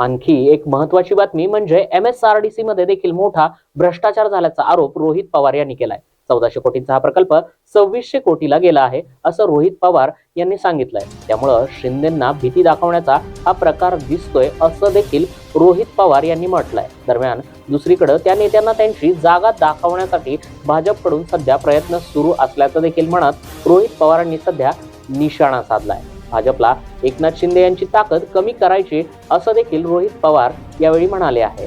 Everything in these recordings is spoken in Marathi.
आणखी एक महत्वाची बातमी म्हणजे M S R D C मध्ये देखील मोठा भ्रष्टाचार झाल्याचा आरोप रोहित पवार यांनी केलाय. चौदाशे कोटींचा हा प्रकल्प सव्वीसशे कोटीला गेला आहे असं रोहित पवार यांनी सांगितलंय. त्यामुळं शिंदेना भीती दाखवण्याचा हा प्रकार दिसतोय असं देखील रोहित पवार यांनी म्हटलंय. दरम्यान दुसरीकडे त्या नेत्यांना त्यांची जागा दाखवण्यासाठी भाजपकडून सध्या प्रयत्न सुरू असल्याचं देखील म्हणत रोहित पवारांनी सध्या निशाणा साधलाय. भाजपला एकनाथ शिंदे यांची ताकद कमी करायची असं देखील रोहित पवार यावेळी म्हणाले आहे.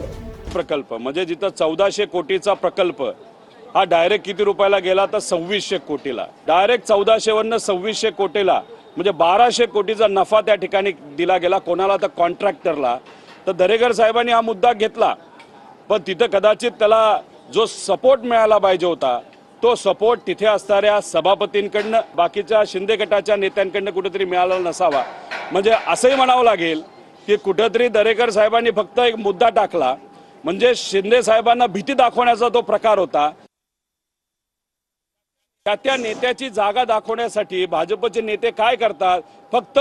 प्रकल्प म्हणजे जिथं चौदाशे कोटीचा प्रकल्प हा डायरेक्ट किती रुपयाला गेला तर सव्वीसशे कोटीला. डायरेक्ट चौदाशेवरनं सव्वीसशे कोटीला म्हणजे बाराशे कोटीचा नफा त्या ठिकाणी दिला गेला. कोणाला तर कॉन्ट्रॅक्टरला तर दरेकर साहेबांनी हा मुद्दा घेतला. पण तिथं कदाचित त्याला जो सपोर्ट मिळाला पाहिजे होता तो सपोर्ट तिथे असणाऱ्या सभापतींकडनं बाकीच्या शिंदे गटाच्या नेत्यांकडनं कुठेतरी मिळाला नसावा. म्हणजे असंही म्हणावं लागेल की कुठंतरी दरेकर साहेबांनी फक्त एक मुद्दा टाकला म्हणजे शिंदे साहेबांना भीती दाखवण्याचा तो प्रकार होता. त्या त्या नेत्याची जागा दाखवण्यासाठी भाजपचे नेते काय करतात? फक्त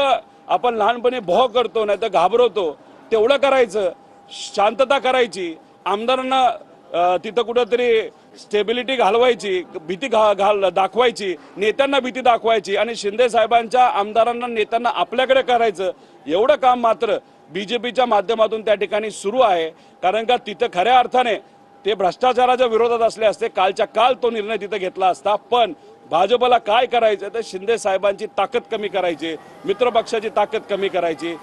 आपण लहानपणी भो करतो नाही तर घाबरवतो. तेवढं करायचं शांतता करायची. आमदारांना तिथं कुठंतरी स्टेबिलिटी घालवायची भीती घा घाल दाखवायची नेत्यांना भीती दाखवायची आणि शिंदे साहेबांच्या आमदारांना नेत्यांना आपल्याकडे करायचं एवढं काम मात्र बीजेपीच्या माध्यमातून त्या ठिकाणी सुरू आहे. कारण का तिथं खऱ्या अर्थाने ते भ्रष्टाचाराच्या विरोधात असले असते कालच्या काल तो निर्णय तिथं घेतला असता. पण भाजपला काय करायचं तर शिंदे साहेबांची ताकद कमी करायची मित्रपक्षाची ताकद कमी करायची.